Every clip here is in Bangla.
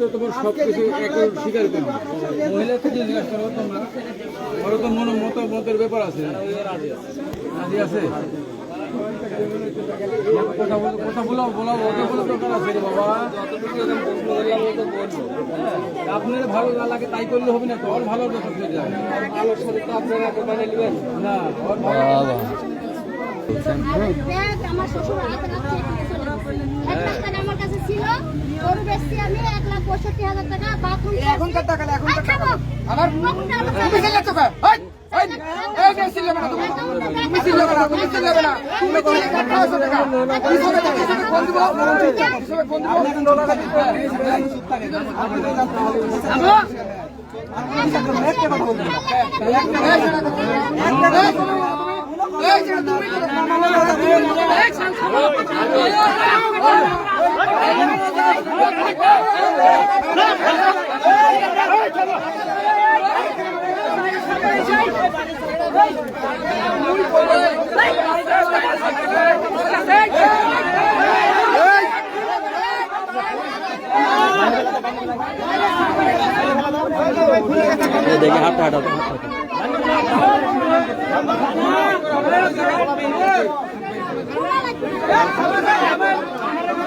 তো তোমার সব কিছু একবার স্বীকার করবে মহিলাকে যে জিজ্ঞাসা করো, ওরা তো মনে মতো মতের ব্যাপার আছে। রাজি আছে? কথা বলো আপনার ভালো না লাগে তাই করলে হবে না সাথে তো আপনারা না, ওর ভালো আমার শ্বশুর আমার কাছে ছিল আমি পঁয়ষট্টি হাজার টাকা বাথরুম এখনকার টাকা এখনকার টাকা। আবার তুমি সিলে তো তুমি। দেখি হাঁটা হাঁটা হাঁটা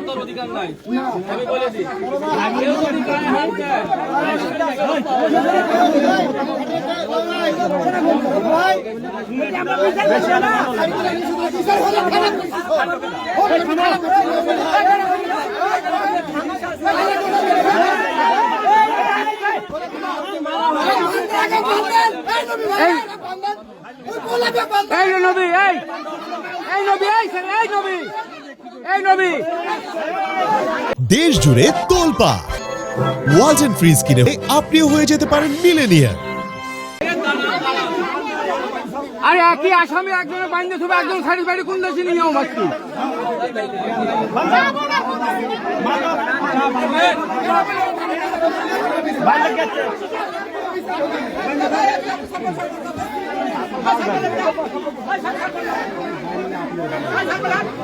দেওয়ার অধিকার নাই। আমি বলে এই নবী এই নবী এই নবী। দেশ জুড়ে তোলপা। ওয়াজ এন্ড ফ্রিজ কিনে আপনিও হয়ে যেতে পারেন মিলেনিয়ার আরে একই আসামি একজনের বাইন্দে শুধু একজন সাইড বাইরে কোন দেশে নিয়ে বাচ্চি কোন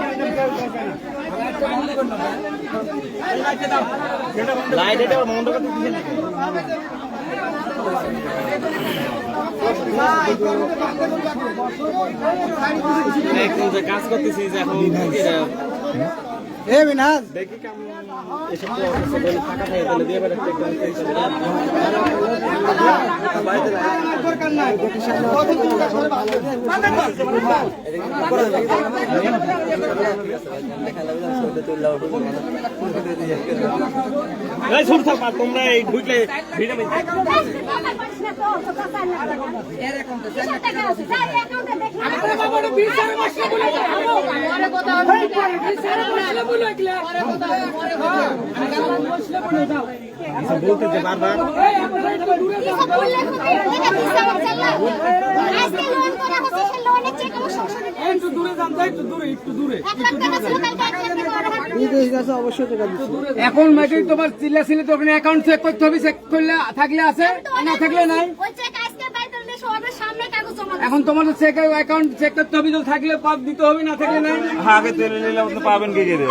লাইট এটা বন্ধ করতে দিছেন এখন যে কাজ করতেছি যে এখন এ বিনাজ দেখি কেমন এসব তাহলে দিয়ে বেড়াচ্ছে তোমরা এই ঢুকলে ভিড়ে বলতে যে বারবার। একটু দূরে যান তো, একটু দূরে একটু দূরে। এখন ম্যাডাম তোমার চিল্লা ছিলে তো ওখানে অ্যাকাউন্ট চেক করতে হবে চেক করলে থাকলে আছে না থাকলে নাই। এখন তোমার চেক অ্যাকাউন্ট চেক করতে হবে তো থাকলে পাপ দিতে হবে না থাকলে নাই। আগে তুলে নিলে পাবেন কি করে